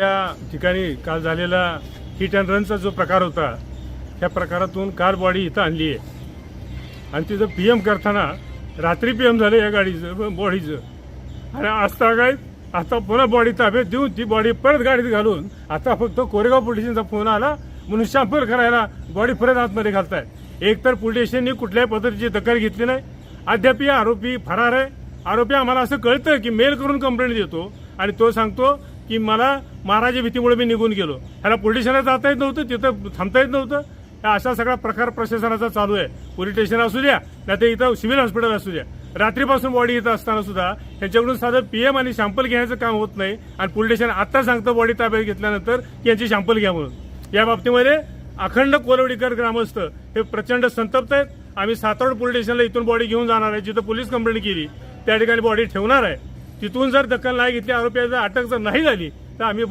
या ठिकाणी काल झालेला हिट अँड रनचा जो प्रकार होता त्या प्रकारातून कार बॉडी इथं आणली आहे. आणि तिथं पी एम करताना रात्री पी एम झालं या गाडीचं बॉडीचं आणि असता काय आता पुन्हा बॉडी ताब्यात देऊन ती बॉडी परत गाडीत घालून आता फक्त कोरेगाव पोलीस स्टेशनचा फोन आला म्हणून शॅम्पल करायला बॉडी परत आतमध्ये घालताय. एकतर पोलीस कुठल्याही पद्धतीची दखल घेतली नाही. अद्याप या आरोपी फरार आहे. आरोपी आम्हाला असं कळतं की मेल करून कंप्लेंट देतो. आणि तो सांगतो की मला महाराजा भीतीमुळे मी निघून गेलो. ह्याला पोलीस स्टेशनला जाता येत नव्हतं तिथं थांबता येत नव्हतं. हा असा सगळा प्रकार प्रशासनाचा चालू आहे. पोलीस स्टेशन असू द्या नाही तर इथं सिव्हिल हॉस्पिटल असू द्या. रात्रीपासून बॉडी इथं असताना सुद्धा त्यांच्याकडून साधं पीएम आणि शॅम्पल घेण्याचं काम होत नाही आणि पोलीस स्टेशन आत्ता सांगतं बॉडी ताब्यात घेतल्यानंतर की यांची शॅम्पल घ्या म्हणून. या बाबतीमध्ये अखंड कोलवडीकर ग्रामस्थ हे प्रचंड संतप्त आहेत. आम्ही सातवड पोलीस स्टेशनला इथून बॉडी घेऊन जाणार आहे जिथं पोलीस कंप्लेंट केली त्या ठिकाणी बॉडी ठेवणार आहे. तिथून जर दखल नाही घेतली आरोपी जर अटक जर नाही झाली तर आम्ही